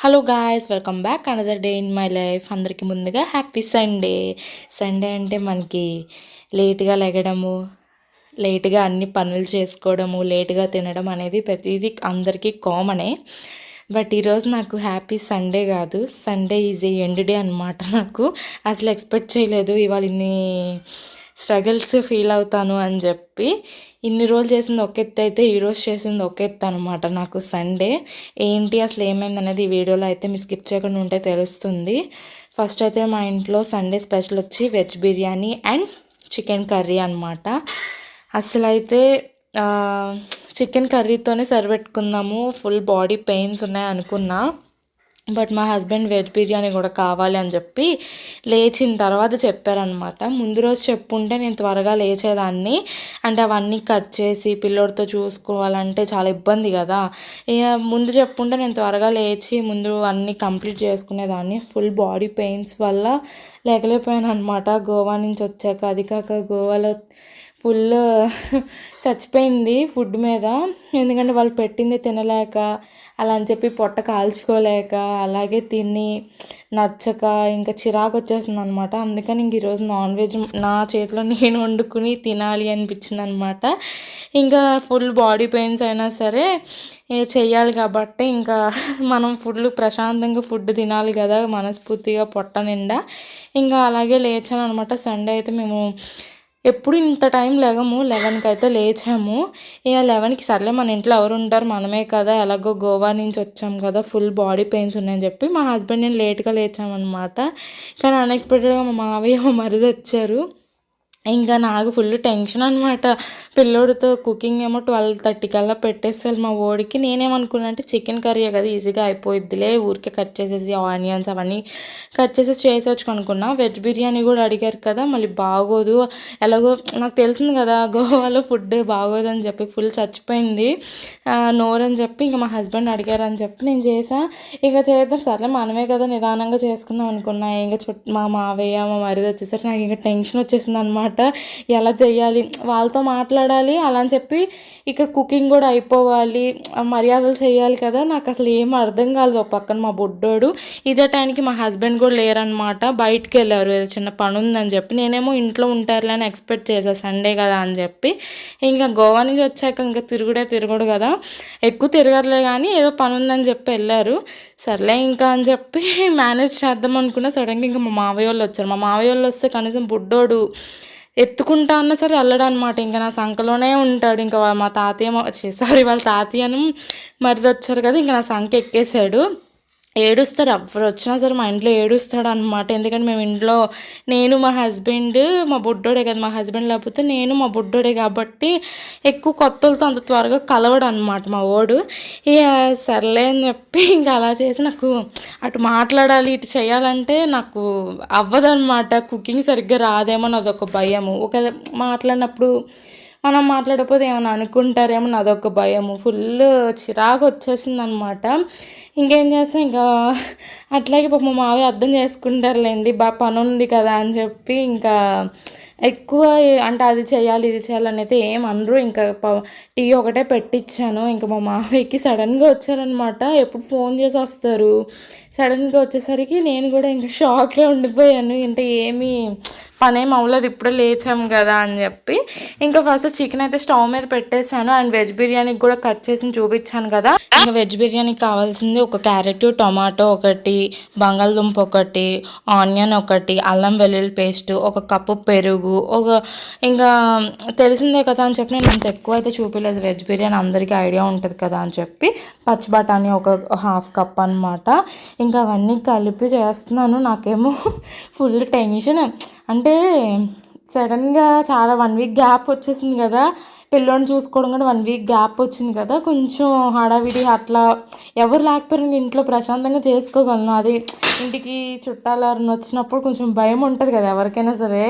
Hello guys welcome back another day in my life అందరికీ ముందుగా happy Sunday Sunday అంటే మనకి లేట్గా లెగడము లేట్గా అన్ని పనులు చేసుకోవడము లేట్గా తినడం అనేది ప్రతిదీ అందరికీ కామనే బట్ ఈరోజు నాకు హ్యాపీ సండే కాదు. Sunday is a end day అనమాట నాకు. అసలు ఎక్స్పెక్ట్ చేయలేదు. ఇవాళ ఇన్ని స్ట్రగుల్స్ ఫీల్ అవుతాను అని చెప్పి ఇన్ని రోజులు చేసింది ఒక ఎత్తు అయితే ఈరోజు చేసింది ఒక ఎత్తు అనమాట నాకు సండే ఏంటి అసలు ఏమైంది అనేది ఈ వీడియోలో అయితే మీరు స్కిప్ చేయకుండా ఉంటే తెలుస్తుంది. ఫస్ట్ అయితే మా ఇంట్లో సండే స్పెషల్ వచ్చి veg biryani and chicken curry అనమాట అసలు అయితే చికెన్ కర్రీతోనే సరిపెట్టుకుందాము ఫుల్ బాడీ పెయిన్స్ ఉన్నాయి అనుకున్నా. బట్ మా హస్బెండ్ వెజ్ బిర్యానీ కూడా కావాలి అని చెప్పి లేచిన తర్వాత చెప్పారనమాట ముందు రోజు చెప్పుంటే నేను త్వరగా లేచేదాన్ని. అంటే అవన్నీ కట్ చేసి పిల్లోడితో చూసుకోవాలంటే చాలా ఇబ్బంది కదా. ఇక ముందు చెప్పుంటే నేను త్వరగా లేచి ముందు అన్నీ కంప్లీట్ చేసుకునేదాన్ని. ఫుల్ బాడీ పెయిన్స్ వల్ల లేకలేకపోయాను అనమాట గోవా నుంచి వచ్చాక అది కాక గోవాలో ఫుల్ చచ్చిపోయింది ఫుడ్ మీద. ఎందుకంటే వాళ్ళు పెట్టింది తినలేక అలా అని చెప్పి పొట్ట కాల్చుకోలేక అలాగే తిని నచ్చక ఇంకా చిరాకు వచ్చేసింది అనమాట అందుకని ఇంక ఈరోజు నాన్ వెజ్ నా చేతిలో నేను వండుకుని తినాలి అనిపించింది అనమాట ఇంకా ఫుల్ బాడీ పెయిన్స్ అయినా సరే చేయాలి కాబట్టి ఇంకా మనం ఫుల్ ప్రశాంతంగా ఫుడ్ తినాలి కదా మనస్ఫూర్తిగా పొట్ట నిండా. ఇంకా అలాగే లేచాను అనమాట సండే అయితే మేము ఎప్పుడు ఇంత టైం లేగము లెవెన్కి అయితే లేచాము. ఇక లెవెన్కి సర్లే మన ఇంట్లో ఎవరు ఉంటారు మనమే కదా ఎలాగో గోవా నుంచి వచ్చాం కదా ఫుల్ బాడీ పెయిన్స్ ఉన్నాయని చెప్పి మా హస్బెండ్ నేను లేట్గా లేచామన్నమాట. కానీ అన్ఎక్స్పెక్టెడ్గా మా మావయ్య మా మరిది వచ్చారు. ఇంకా నాకు ఫుల్ టెన్షన్ అనమాట పిల్లోడితో కుకింగ్ ఏమో ట్వెల్వ్ థర్టీ కల్లా పెట్టేస్తారు మా ఓడికి. నేనేమనుకున్నా అంటే చికెన్ కర్రీ కదా ఈజీగా అయిపోయిద్దిలే ఊరికే కట్ చేసేసి ఆనియన్స్ అవన్నీ కట్ చేసి చేసేవచ్చు అనుకున్నా. వెజ్ బిర్యానీ కూడా అడిగారు కదా మళ్ళీ బాగోదు. ఎలాగో నాకు తెలిసింది కదా గోవాలో ఫుడ్ బాగోదని చెప్పి ఫుల్ చచ్చిపోయింది. నోరని చెప్పి ఇంకా మా హస్బెండ్ అడిగారు అని చెప్పి నేను చేసా. ఇక చేద్దాం సర్లే మనమే కదా నిదానంగా చేసుకుందాం అనుకున్నా. ఇంకా చుట్టూ మా మావయ్య మా మరిది వచ్చేసరికి నాకు ఇంకా టెన్షన్ వచ్చేసింది అనమాట అనమాట ఎలా చేయాలి? వాళ్ళతో మాట్లాడాలి అలా అని చెప్పి ఇక్కడ కుకింగ్ కూడా అయిపోవాలి. మర్యాదలు చేయాలి కదా నాకు అసలు ఏం అర్థం కాలేదు. పక్కన మా బుడ్డోడు ఇదే టైంకి మా హస్బెండ్ కూడా లేరనమాట బయటికి వెళ్ళారు ఏదో చిన్న పని ఉందని చెప్పి. నేనేమో ఇంట్లో ఉంటారులే అని ఎక్స్పెక్ట్ చేశా సండే కదా అని చెప్పి. ఇంకా గోవా నుంచి వచ్చాక ఇంకా తిరుగుడే తిరగడు కదా. ఎక్కువ తిరగట్లే కానీ ఏదో పని ఉందని చెప్పి వెళ్ళారు. సర్లే ఇంకా అని చెప్పి మేనేజ్ చేద్దాం అనుకున్నా. సడన్గా ఇంకా మా మావయ్య వాళ్ళు వచ్చారు. మా మావయ్య వాళ్ళు వస్తే కనీసం బుడ్డోడు ఎత్తుకుంటా అన్నా సరే వెళ్ళడం అనమాట ఇంకా నా సంఖలోనే ఉంటాడు. ఇంకా మా తాతయ్య సారీ వాళ్ళ తాతయ్యను మరిది వచ్చారు కదా ఇంకా నా సంఖ ఎక్కేసాడు ఏడుస్తారు. ఎవరు వచ్చినా సరే మా ఇంట్లో ఏడుస్తాడు అనమాట ఎందుకంటే మేము ఇంట్లో నేను మా హస్బెండ్ మా బుడ్డోడే కదా మా హస్బెండ్ లేకపోతే నేను మా బుడ్డోడే కాబట్టి ఎక్కువ కొత్తలతో అంత త్వరగా కలవడు అనమాట మా ఓడు. ఇక సర్లే అని చెప్పి ఇంకా అలా చేసి నాకు అటు మాట్లాడాలి ఇటు చేయాలంటే నాకు అవ్వదనమాట కుకింగ్ సరిగ్గా రాదేమో అదొక భయము. ఒక మాట్లాడినప్పుడు మనం మాట్లాడకపోతే ఏమైనా అనుకుంటారేమో నాదొక భయము. ఫుల్ చిరాకు వచ్చేసింది అనమాట ఇంకేం చేస్తాం ఇంకా? అట్లాగే పాప మా మావి అర్థం చేసుకుంటారులేండి. బాగా పని ఉంది కదా అని చెప్పి ఇంకా ఎక్కువ అంటే అది చేయాలి ఇది చేయాలని అయితే ఏం అనరు. ఇంకా టీ ఒకటే పెట్టించాను ఇంకా మా మావయ్యకి సడన్గా వచ్చారనమాట. ఎప్పుడు ఫోన్ చేసి వస్తారు. సడన్గా వచ్చేసరికి నేను కూడా ఇంకా షాక్లో ఉండిపోయాను. అంటే ఏమీ పనేం అవ్వలేదు ఇప్పుడే లేచాం కదా అని చెప్పి. ఇంకా ఫస్ట్ చికెన్ అయితే స్టవ్ మీద పెట్టేశాను అండ్ వెజ్ బిర్యానీకి కూడా కట్ చేసి చూపించాను కదా. ఇంకా వెజ్ బిర్యానీకి కావాల్సింది ఒక క్యారెట్ టొమాటో ఒకటి బంగాళదుంప ఒకటి ఆనియన్ ఒకటి అల్లం వెల్లుల్లి పేస్ట్ ఒక కప్పు పెరుగు ఒక ఇంకా తెలిసిందే కదా అని చెప్పి నేను అంత ఎక్కువ అయితే చూపించలేదు వెజ్ బిర్యానీ అందరికీ ఐడియా ఉంటుంది కదా అని చెప్పి పచ్చి బఠానీ ఒక హాఫ్ కప్ అనమాట ఇంకా అవన్నీ కలిపి చేస్తున్నాను. నాకేమో ఫుల్ టెన్షన్ అంటే సడన్గా చాలా వన్ వీక్ గ్యాప్ వచ్చేసింది కదా పిల్లోని చూసుకోవడం కూడా వన్ వీక్ గ్యాప్ వచ్చింది కదా కొంచెం హడావిడి అట్లా ఎవరు లేకపోయినా ఇంట్లో ప్రశాంతంగా చేసుకోగలను. అది ఇంటికి చుట్టాలు వచ్చినప్పుడు కొంచెం భయం ఉంటుంది కదా ఎవరికైనా సరే.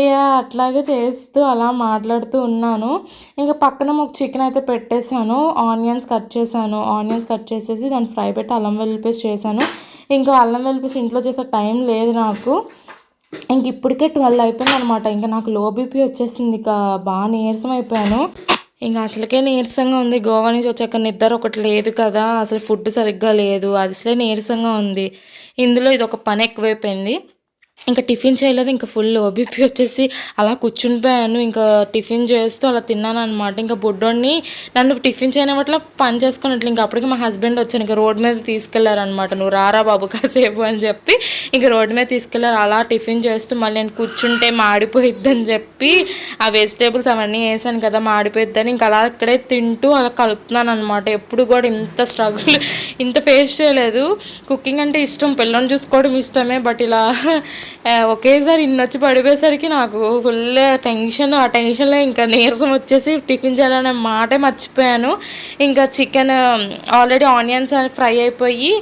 ఇక అట్లాగే చేస్తూ అలా మాట్లాడుతూ ఉన్నాను. ఇంకా పక్కన ఒక చికెన్ అయితే పెట్టేశాను ఆనియన్స్ కట్ చేశాను. ఆనియన్స్ కట్ చేసేసి దాన్ని ఫ్రై పెట్టి అల్లం వెల్లిపేసి చేశాను. ఇంకా అల్లం వెల్లిపేసి ఇంట్లో చేసే టైం లేదు నాకు. ఇంక ఇప్పటికే ట్వెల్వ్ అయిపోయింది అనమాట ఇంకా నాకు లో బీపీ వచ్చేసింది. ఇక బాగా నీరసం అయిపోయాను. ఇంకా అసలుకే నీరసంగా ఉంది. గోవా నుంచి వచ్చాక నిద్ర ఒకటి లేదు కదా. అసలు ఫుడ్ సరిగ్గా లేదు. అది అసలే నీరసంగా ఉంది. ఇందులో ఇది ఒక పని ఎక్కువైపోయింది. ఇంకా టిఫిన్ చేయలేదు ఇంకా ఫుల్ ఓబీపీ వచ్చేసి అలా కూర్చునిపోయాను ఇంకా టిఫిన్ చేస్తూ అలా తిన్నాను అనమాట ఇంకా బుడ్డోడిని నన్ను టిఫిన్ చేయనివట్ల పని చేసుకున్నట్లు. ఇంకా అప్పటికి మా హస్బెండ్ వచ్చాను. ఇంకా రోడ్ మీద తీసుకెళ్ళారనమాట నువ్వు రారా బాబు కాసేపు అని చెప్పి. ఇంకా రోడ్డు మీద తీసుకెళ్ళారు. అలా టిఫిన్ చేస్తూ మళ్ళీ నేను కూర్చుంటే మాడిపోయిద్దని చెప్పి ఆ వెజిటేబుల్స్ అవన్నీ వేసాను కదా మాడిపోయిద్దని. ఇంకా అలా అక్కడే తింటూ అలా కలుపుతున్నాను అనమాట ఎప్పుడు కూడా ఇంత స్ట్రగుల్ ఇంత ఫేస్ చేయలేదు. కుకింగ్ అంటే ఇష్టం. పిల్లల్ని చూసుకోవడం ఇష్టమే బట్ ఇలా ఒకేసారి ఇన్ని వచ్చి పడిపోయేసరికి నాకు ఫుల్ టెన్షన్ ఆ టెన్షన్లో ఇంకా నీరసం వచ్చేసి టిఫిన్ చేయాలనే మాటే మర్చిపోయాను. ఇంకా చికెన్ ఆల్రెడీ ఆనియన్స్ ఫ్రై అయిపోయి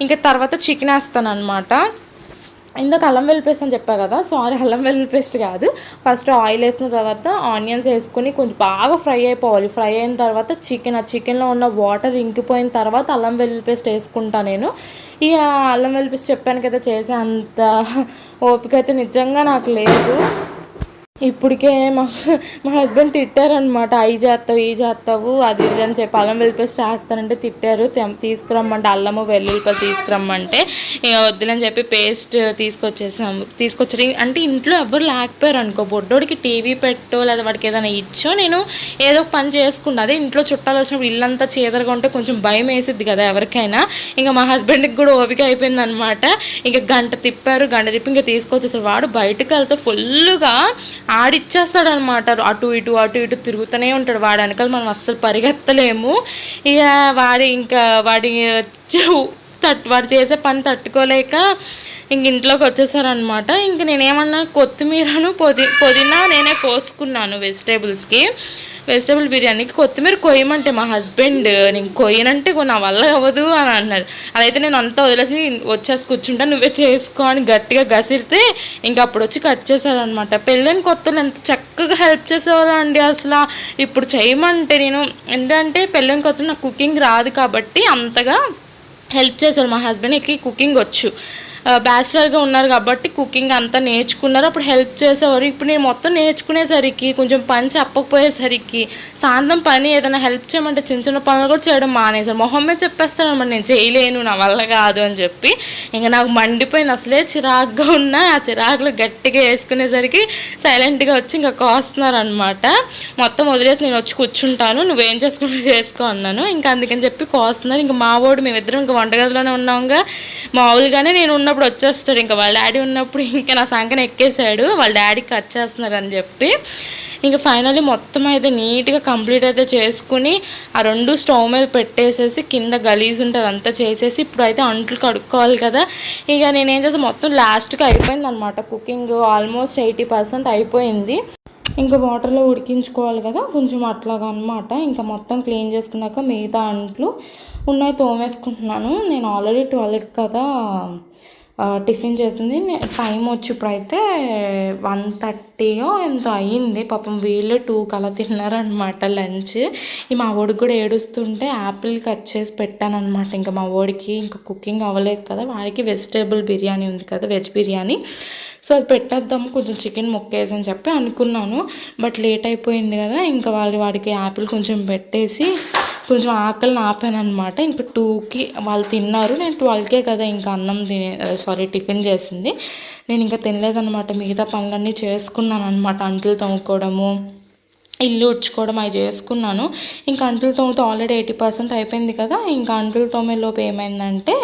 ఇంకా తర్వాత చికెన్ వేస్తాను అనమాట ఇందాక అల్లం వెల్లుల్లి పేస్ట్ అని చెప్పా కదా సారీ అల్లం వెల్లుల్లి పేస్ట్ కాదు. ఫస్ట్ ఆయిల్ వేసిన తర్వాత ఆనియన్స్ వేసుకొని కొంచెం బాగా ఫ్రై అయిపోవాలి. ఫ్రై అయిన తర్వాత చికెన్ ఆ చికెన్లో ఉన్న వాటర్ ఇంకిపోయిన తర్వాత అల్లం వెల్లుల్లి పేస్ట్ వేసుకుంటా నేను. ఇక అల్లం వెల్లుల్లి పేస్ట్ చెప్పాను కదా చేసే అంత ఓపిక అయితే నిజంగా నాకు లేదు. ఇప్పటికే మా మా హస్బెండ్ తిట్టారనమాట అవి చేస్తావు ఈ చేస్తావు అది ఇది అని చెప్పి అల్లం వెల్లిపేస్ట్ చేస్తానంటే తిట్టారు. తీసుకురమ్మంటే అల్లము వెల్లుల్లిపాయలు తీసుకురమ్మంటే ఇక వద్దులని చెప్పి పేస్ట్ తీసుకొచ్చేసాము. తీసుకొచ్చారు. అంటే ఇంట్లో ఎవరు లేకపోయారు అనుకో. బొడ్డోడికి టీవీ పెట్టో లేదా వాడికి ఏదైనా ఇచ్చో నేను ఏదో ఒక పని చేసుకున్నా అదే ఇంట్లో చుట్టాలు వచ్చినప్పుడు ఇల్లంతా చీదరగా ఉంటే కొంచెం భయం వేసిద్ది కదా ఎవరికైనా. ఇంకా మా హస్బెండ్కి కూడా ఓపిక అయిపోయింది అనమాట ఇంకా గంట తిప్పారు గంట తిప్పి ఇంకా తీసుకొచ్చేసారు. వాడు బయటకు వెళ్తే ఫుల్గా ఆడిచ్చేస్తాడు అనమాట అటు ఇటు అటు ఇటు తిరుగుతూనే ఉంటాడు. వాడి వెనకాల మనం అస్సలు పరిగెత్తలేము. ఇక వాడి ఇంకా వాడి తట్టు వాడు చేసే పని తట్టుకోలేక ఇంక ఇంట్లోకి వచ్చేసారనమాట ఇంక నేనేమన్నా కొత్తిమీరను పొది పుదీనా నేనే కోసుకున్నాను వెజిటేబుల్స్కి. వెజిటేబుల్ బిర్యానీకి కొత్తిమీర కొయ్యమంటే మా హస్బెండ్ నేను కొయ్యనంటే నా వల్ల అవ్వదు అని అన్నారు అదైతే నేను అంతా వదిలేసి వచ్చేసి కూర్చుంటా నువ్వే చేసుకో అని గట్టిగా గసిరితే ఇంకా అప్పుడు వచ్చి కట్ చేశారనమాట పెళ్ళైన కొత్తలు ఎంత చక్కగా హెల్ప్ చేసేవారు అండి అసలు. ఇప్పుడు చేయమంటే నేను ఏంటంటే పెళ్ళైన కొత్తలు నాకు కుకింగ్ రాదు కాబట్టి అంతగా హెల్ప్ చేశారు మా హస్బెండ్కి కుకింగ్ వచ్చు. బ్యాచిలర్గా ఉన్నారు కాబట్టి కుకింగ్ అంతా నేర్చుకున్నారు. అప్పుడు హెల్ప్ చేసేవారు. ఇప్పుడు నేను మొత్తం నేర్చుకునేసరికి కొంచెం పని చెప్పకపోయేసరికి సాయంత్రం పని ఏదైనా హెల్ప్ చేయమంటే చిన్న చిన్న పనులు కూడా చేయడం మానేశారు. మొహమ్మే చెప్పేస్తాను అనమాట నేను చేయలేను నా వల్ల కాదు అని చెప్పి. ఇంకా నాకు మండిపోయింది. అసలే చిరాగ్గా ఉన్నా ఆ చిరాకులు గట్టిగా వేసుకునేసరికి సైలెంట్గా వచ్చి ఇంకా కోస్తున్నారు అనమాట మొత్తం వదిలేసి నేను వచ్చి కూర్చుంటాను. నువ్వేం చేసుకుని చేసుకో అన్నాను. ఇంకా అందుకని చెప్పి కోస్తున్నారు. ఇంకా మా వాడు మేమిద్దరం ఇంకా వంటగదిలోనే ఉన్నాంగా. మామూలుగానే నేను ఉన్నప్పుడు వచ్చేస్తాడు ఇంకా వాళ్ళ డాడీ ఉన్నప్పుడు ఇంకా నా సంకన ఎక్కేసాడు వాళ్ళ డాడీ కట్ చేస్తున్నారు అని చెప్పి. ఇంకా ఫైనల్లీ మొత్తం అయితే నీట్గా కంప్లీట్ అయితే చేసుకుని ఆ రెండు స్టవ్ మీద పెట్టేసేసి కింద గలీజ్ ఉంటుంది అంతా చేసేసి ఇప్పుడు అయితే అంట్లు కడుక్కోవాలి కదా. ఇక నేనేం చేస్తాను మొత్తం లాస్ట్కి అయిపోయింది అనమాట కుకింగ్ ఆల్మోస్ట్ ఎయిటీ పర్సెంట్ అయిపోయింది. ఇంకా వాటర్లో ఉడికించుకోవాలి కదా కొంచెం అట్లాగా అనమాట ఇంకా మొత్తం క్లీన్ చేసుకున్నాక మిగతా అంట్లు ఉన్నాయి తోమేసుకుంటున్నాను. నేను ఆల్రెడీ ట్వెల్వ్ కదా టిఫిన్ చేసింది టైం వచ్చి ఇప్పుడైతే వన్ థర్టీయో ఎంతో అయ్యింది. పాపం వీళ్ళు టూ కలా తిన్నారనమాట లంచ్. ఈ మా వాడికి కూడా ఏడుస్తుంటే యాపిల్ కట్ చేసి పెట్టాను అనమాట ఇంకా మా వాడికి ఇంకా కుకింగ్ అవ్వలేదు కదా. వాడికి వెజిటేబుల్ బిర్యానీ ఉంది కదా వెజ్ బిర్యానీ. సో అది పెట్టేద్దాం కొంచెం చికెన్ ముక్కేసని అని చెప్పి అనుకున్నాను. బట్ లేట్ అయిపోయింది కదా. ఇంకా వాళ్ళు వాడికి యాపిల్ కొంచెం పెట్టేసి కొంచెం ఆకలిని ఆపాను అనమాట ఇంకా టూకి వాళ్ళు తిన్నారు. నేను ట్వెల్వ్కే కదా ఇంకా అన్నం తినే సారీ టిఫిన్ చేసింది. నేను ఇంకా తినలేదనమాట మిగతా పనులన్నీ చేసుకున్నాను అనమాట అంట్లు తోముకోవడము ఇల్లు ఉడ్చుకోవడం అవి చేసుకున్నాను. ఇంకా అంటులు తోమితే ఆల్రెడీ ఎయిటీ పర్సెంట్ అయిపోయింది కదా. ఇంకా అంటులు తోమే లోపు ఏమైందంటే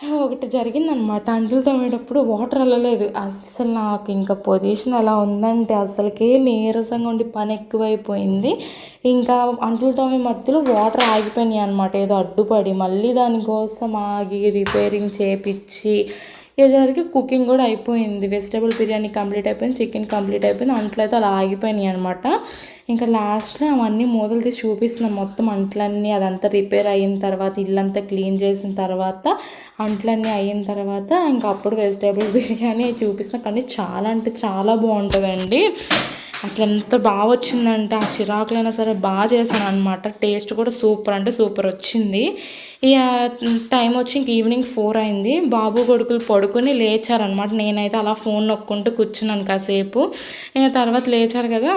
ఒకటి జరిగిందనమాట అంట్లు తోమేటప్పుడు వాటర్ వెళ్ళలేదు. అస్సలు నాకు ఇంకా పొజిషన్ ఎలా ఉందంటే అసలుకే నీరసంగా ఉండి పని ఎక్కువైపోయింది. ఇంకా అంట్లు తోమే మధ్యలో వాటర్ ఆగిపోయినాయి అనమాట ఏదో అడ్డుపడి మళ్ళీ దానికోసం ఆగి రిపేరింగ్ చేపించి ఇద్దరికి కుకింగ్ కూడా అయిపోయింది. వెజిటేబుల్ బిర్యానీ కంప్లీట్ అయిపోయింది చికెన్ కంప్లీట్ అయిపోయింది అంట్లు అయితే అలా ఆగిపోయినాయి అనమాట ఇంకా లాస్ట్లో అవన్నీ మూతలు తీసి చూపిస్తున్నాం మొత్తం అంట్లన్నీ అదంతా రిపేర్ అయిన తర్వాత ఇల్లంతా క్లీన్ చేసిన తర్వాత అంట్లన్నీ అయిన తర్వాత ఇంకా అప్పుడు వెజిటేబుల్ బిర్యానీ చూపిస్తున్నాం. కానీ చాలా అంటే చాలా బాగుంటుందండి. అసలు ఎంత బాగా వచ్చిందంటే. ఆ చిరాకులైనా సరే బాగా చేశాను అనమాట టేస్ట్ కూడా సూపర్ అంటే సూపర్ వచ్చింది. ఇక టైం వచ్చి ఇంక ఈవినింగ్ ఫోర్ అయింది. బాబు కొడుకులు పడుకొని లేచారనమాట నేనైతే అలా ఫోన్ నొక్కుంటూ కూర్చున్నాను కాసేపు. ఇక తర్వాత లేచారు కదా.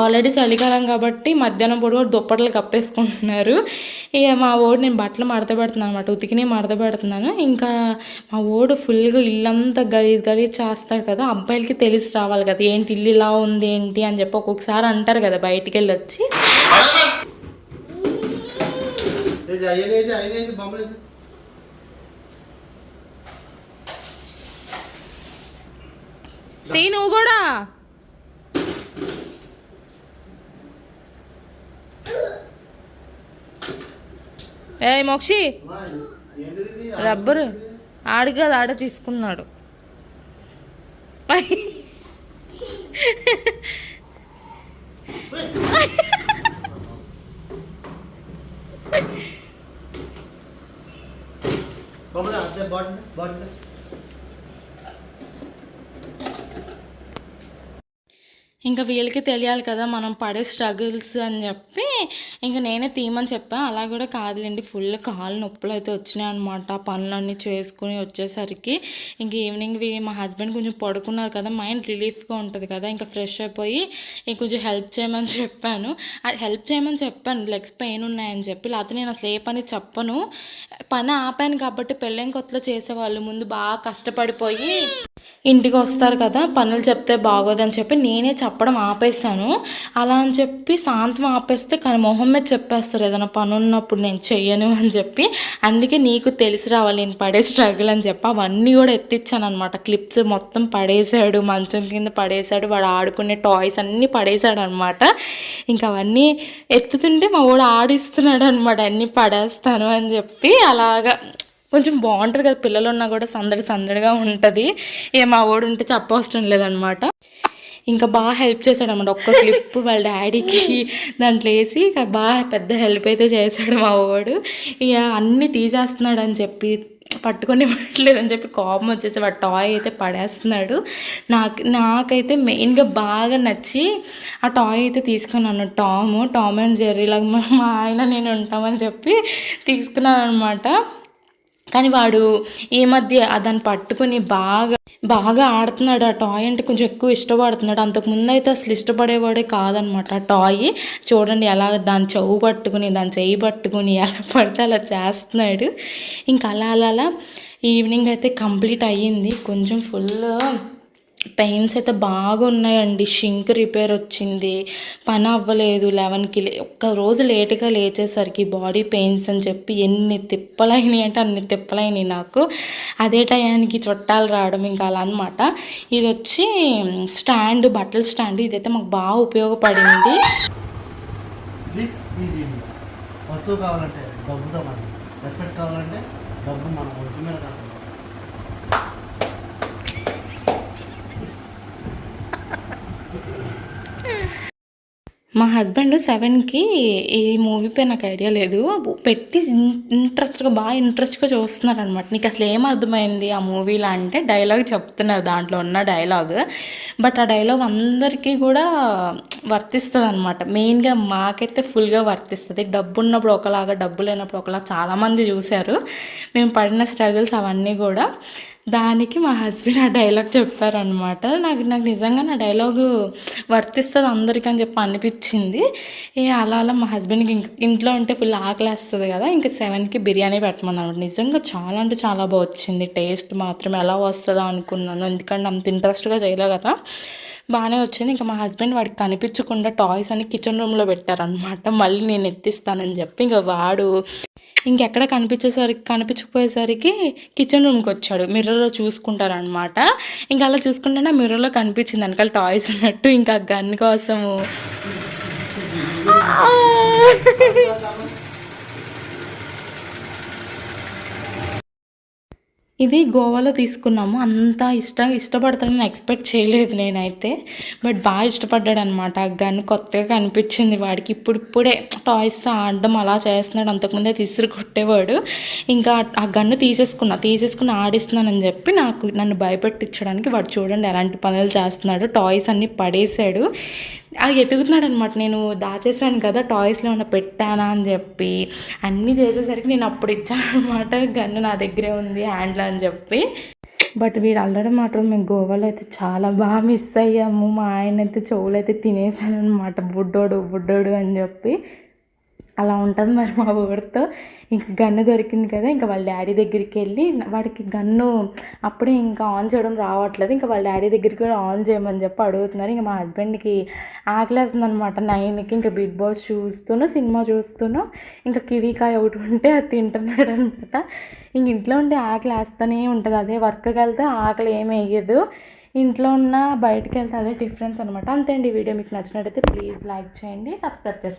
ఆల్రెడీ చలికాలం కాబట్టి మధ్యాహ్నం పూట కూడా దుప్పట్లు కప్పేసుకుంటున్నారు. ఇక మా ఓడు నేను బట్టలు మడత పెడుతున్నాను అనమాట ఉతికినే మడత పెడుతున్నాను. ఇంకా మా ఓడు ఫుల్గా ఇల్లంతా గలీజ్ గలీజ్ చేస్తాడు కదా అబ్బాయిలకి తెలిసి రావాలి కదా ఏంటి ఇల్లు ఇలా ఉంది ఏంటి అని చెప్పి ఒక్కొక్కసారి అంటారు కదా బయటికి వెళ్ళి వచ్చి. తీ నువ్వు కూడా. ఏ మోక్షి. రబ్బరు. ఆడు కదా ఆడ తీసుకున్నాడు. బొమ్మలు అదే బాటిల్ బాటిల్. ఇంకా వీళ్ళకి తెలియాలి కదా మనం పడే స్ట్రగుల్స్ అని చెప్పి ఇంకా నేనే తీయమని చెప్పాను అలా కూడా కాదులేండి ఫుల్ కాళ్ళు నొప్పులు అయితే వచ్చినాయి అనమాట పనులన్నీ చేసుకుని వచ్చేసరికి ఇంక ఈవినింగ్ మా హస్బెండ్ కొంచెం పడుకున్నారు కదా మైండ్ రిలీఫ్గా ఉంటుంది కదా ఇంకా ఫ్రెష్ అయిపోయి ఇంక కొంచెం హెల్ప్ చేయమని చెప్పాను. అది హెల్ప్ చేయమని చెప్పాను లెగ్స్ పెయిన్ ఉన్నాయని చెప్పి. లేకపోతే నేను అసలు ఏ పని చెప్పను. పని ఆపాను కాబట్టి పెళ్ళైన కొత్తలో చేసేవాళ్ళు ముందు బాగా కష్టపడిపోయి ఇంటికి వస్తారు కదా పనులు చెప్తే బాగోదని చెప్పి నేనే చెప్ప చెప్పడం ఆపేసాను అలా అని చెప్పి శాంతం ఆపేస్తే కానీ మొహం మీద చెప్పేస్తారు ఏదైనా పని ఉన్నప్పుడు నేను చెయ్యను అని చెప్పి. అందుకే నీకు తెలిసి రావాలి నేను పడే స్ట్రగుల్ అని చెప్పి. అవన్నీ కూడా ఎత్తిచ్చాను అనమాట క్లిప్స్ మొత్తం పడేశాడు మంచం కింద పడేశాడు వాడు ఆడుకునే టాయ్స్ అన్నీ పడేశాడు అనమాట ఇంకా అవన్నీ ఎత్తుతుంటే మా వాడు ఆడిస్తున్నాడు అనమాట అన్నీ పడేస్తాను అని చెప్పి. అలాగా కొంచెం బాగుంటుంది కదా పిల్లలు ఉన్నా కూడా సందడి సందడిగా ఉంటుంది. ఏ మా వాడు ఉంటే చెప్పవసరం లేదనమాట ఇంకా బాగా హెల్ప్ చేశాడు అనమాట ఒక్క క్లిప్ వాళ్ళ డాడీకి దాంట్లో వేసి ఇక బాగా పెద్ద హెల్ప్ అయితే చేశాడు మా వాడు. ఇక అన్నీ తీసేస్తున్నాడు అని చెప్పి పట్టుకొని పట్టలేదని చెప్పి కోపం వచ్చేసి వాడు టాయ్ అయితే పడేస్తున్నాడు. నాకు నాకైతే మెయిన్గా బాగా నచ్చి ఆ టాయ్ అయితే తీసుకున్నాను టామ్ టామ్ అండ్ జెర్రీ లాగా మా ఆయన నేను ఉంటామని చెప్పి తీసుకున్నాను అనమాట కానీ వాడు ఈ మధ్య దాన్ని పట్టుకుని బాగా బాగా ఆడుతున్నాడు. ఆ టాయ్ అంటే కొంచెం ఎక్కువ ఇష్టపడుతున్నాడు. అంతకుముందు అయితే అసలు ఇష్టపడేవాడే కాదనమాట. ఆ టాయ్ చూడండి ఎలా దాని చెవు పట్టుకుని దాని చెయ్యి పట్టుకుని ఎలా పడితే అలా చేస్తున్నాడు. ఇంకా అలా అలా అలా ఈవినింగ్ అయితే కంప్లీట్ అయ్యింది. కొంచెం ఫుల్ పెయిన్స్ అయితే బాగా ఉన్నాయండి షింక్ రిపేర్ వచ్చింది. పని అవ్వలేదు లెవెన్కి. ఒక్క రోజు లేట్గా లేచేసరికి బాడీ పెయిన్స్ అని చెప్పి ఎన్ని తిప్పలైనాయి అంటే అన్ని తిప్పలైనాయి నాకు. అదే టయానికి చుట్టాలు రావడం ఇంకా అలా అనమాట ఇది వచ్చి స్టాండ్ బట్టల స్టాండ్. ఇదైతే మాకు బాగా ఉపయోగపడింది. వస్తువు కావాలంటే డబ్బుతో మనం. రెస్పెక్ట్ కావాలంటే డబ్బు మనం ఒంటి మీద మా హస్బెండ్ సెవెన్కి ఈ మూవీ పై నాకు ఐడియా లేదు. పెట్టి ఇంట్రెస్ట్గా బాగా ఇంట్రెస్ట్గా చూస్తున్నారు అనమాట నీకు అసలు ఏం అర్థమైంది ఆ మూవీలో అంటే డైలాగ్ చెప్తున్నారు దాంట్లో ఉన్న డైలాగ్ బట్ ఆ డైలాగ్ అందరికీ కూడా వర్తిస్తుంది అనమాట మెయిన్గా మాకైతే ఫుల్గా వర్తిస్తుంది. డబ్బు ఉన్నప్పుడు ఒకలాగా డబ్బు లేనప్పుడు ఒకలా చాలామంది చూశారు. మేము పడిన స్ట్రగుల్స్ అవన్నీ కూడా దానికి మా హస్బెండ్ ఆ డైలాగ్ చెప్పారనమాట నాకు నాకు నిజంగా నా డైలాగు వర్తిస్తుంది అందరికీ అని చెప్పి అనిపించింది. ఏ అలా అలా మా హస్బెండ్కి ఇంక ఇంట్లో ఉంటే ఫుల్ ఆకలేస్తుంది కదా ఇంకా సెవెన్కి బిర్యానీ పెట్టమన్నమాట నిజంగా చాలా అంటే చాలా బాగా వచ్చింది. టేస్ట్ మాత్రం ఎలా వస్తుందో అనుకున్నాను. ఎందుకంటే అంత ఇంట్రెస్ట్గా చేయలే కదా. బాగానే వచ్చింది. ఇంకా మా హస్బెండ్ వాడికి కనిపించకుండా టాయ్స్ అని కిచెన్ రూమ్లో పెట్టారనమాట మళ్ళీ నేను ఎత్తిస్తానని చెప్పి ఇంకా వాడు ఇంకెక్కడ కనిపించేసరికి కనిపించకపోయేసరికి కిచెన్ రూమ్కి వచ్చాడు. మిర్రర్లో చూసుకుంటారనమాట ఇంకా అలా చూసుకుంటేనే మిర్రర్లో కనిపించింది వెనకాల టాయ్స్ ఉన్నట్టు. ఇంకా గన్ కోసము. ఇది గోవాలో తీసుకున్నాము. అంత ఇష్ట ఇష్టపడతానని ఎక్స్పెక్ట్ చేయలేదు నేనైతే. బట్ బాగా ఇష్టపడ్డాడు అనమాట ఆ గన్ కొత్తగా కనిపించింది వాడికి. ఇప్పుడిప్పుడే టాయ్స్ ఆడడం అలా చేస్తున్నాడు. అంతకుముందే తీసుకు కొట్టేవాడు. ఇంకా ఆ గన్ను తీసేసుకున్నా. తీసేసుకుని ఆడిస్తున్నానని చెప్పి నాకు నన్ను భయపెట్టించడానికి వాడు చూడండి ఎలాంటి పనులు చేస్తున్నాడు. టాయ్స్ అన్నీ పడేశాడు ఎతుకుతున్నాడు అనమాట నేను దాచేసాను కదా టాయ్స్లో ఏమైనా పెట్టానా అని చెప్పి అన్నీ చేసేసరికి నేను అప్పుడు ఇచ్చాను అనమాట గన్ను నా దగ్గరే ఉంది హ్యాండ్లో అని చెప్పి. బట్ వీడు అల్లడం మాత్రం మేము గోవాలో అయితే చాలా బాగా మిస్ అయ్యాము. మా ఆయన అయితే చెవులు అయితే తినేసాను అనమాట బుడ్డోడు బుడ్డోడు అని చెప్పి. అలా ఉంటుంది మరి మా ఊరితో. ఇంక గన్ను దొరికింది కదా ఇంకా వాళ్ళ డాడీ దగ్గరికి వెళ్ళి వాడికి గన్ను అప్పుడే ఇంకా ఆన్ చేయడం రావట్లేదు. ఇంకా వాళ్ళ డాడీ దగ్గరికి కూడా ఆన్ చేయమని చెప్పి అడుగుతున్నారు. ఇంకా మా హస్బెండ్కి ఆకలేస్తుంది అనమాట నైన్కి ఇంకా బిగ్ బాస్ చూస్తూను సినిమా చూస్తూను ఇంకా కివీకాయ ఒకటి ఉంటే అది తింటున్నాడు అనమాట ఇంక ఇంట్లో ఉంటే ఆకలి వేస్తూనే ఉంటుంది. అదే వర్క్కి వెళ్తే ఆకలి ఏమి వేయదు. ఇంట్లో ఉన్న బయటకు వెళ్తే అదే డిఫరెన్స్ అనమాట అంతే అండి వీడియో మీకు నచ్చినట్టయితే ప్లీజ్ లైక్ చేయండి సబ్స్క్రైబ్ చేసుకోండి.